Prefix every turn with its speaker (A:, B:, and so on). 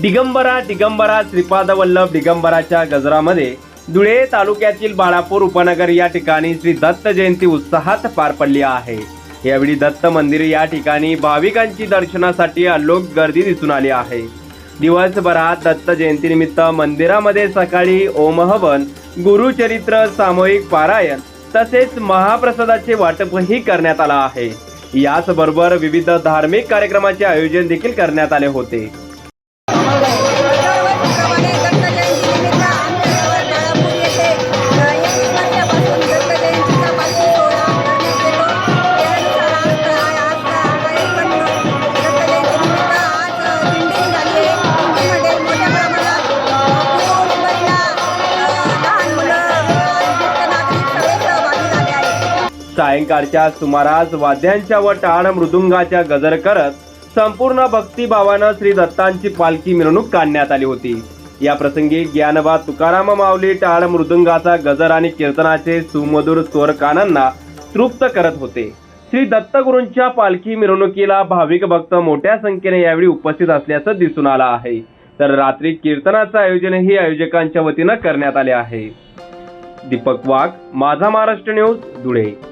A: दिगंबरा दिगंबरा श्रीपादवल्लभ दिगंबराच्या गजरामध्ये धुळे तालुक्यातील बाळापूर उपनगर या ठिकाणी श्री दत्त जयंती उत्साहात पार पडली आहे. यावेळी दत्त मंदिर या ठिकाणी भाविकांची दर्शनासाठी अलोक गर्दी दिसून आली आहे. दिवसभरात दत्त जयंतीनिमित्त मंदिरामध्ये सकाळी ओमहवन गुरुचरित्र सामूहिक पारायण तसेच महाप्रसादाचे वाटपही करण्यात आलं आहे. याचबरोबर विविध धार्मिक कार्यक्रमाचे आयोजन देखील करण्यात आले होते. सायंकाळच्या सुमारास वाद्यांच्या व टाळ मृदुंगाच्या गजर करत संपूर्ण भक्तिभावानं श्री दत्तांची पालखी मिरवणूक काढण्यात आली होती. या प्रसंगी ज्ञानबा तुकाराम माऊली टाळ मृदुंगाचा गजर आणि कीर्तनाचे सुमधुर स्वर कानांना तृप्त करत होते. श्री दत्तगुरूंच्या पालखी मिरवणुकीला भाविक भक्त मोठ्या संख्येने यावेळी उपस्थित असल्याचं दिसून आलं आहे. तर रात्री कीर्तनाचं आयोजनही आयोजकांच्या वतीनं करण्यात आले आहे. दीपक वाघ माझा महाराष्ट्र न्यूज धुळे.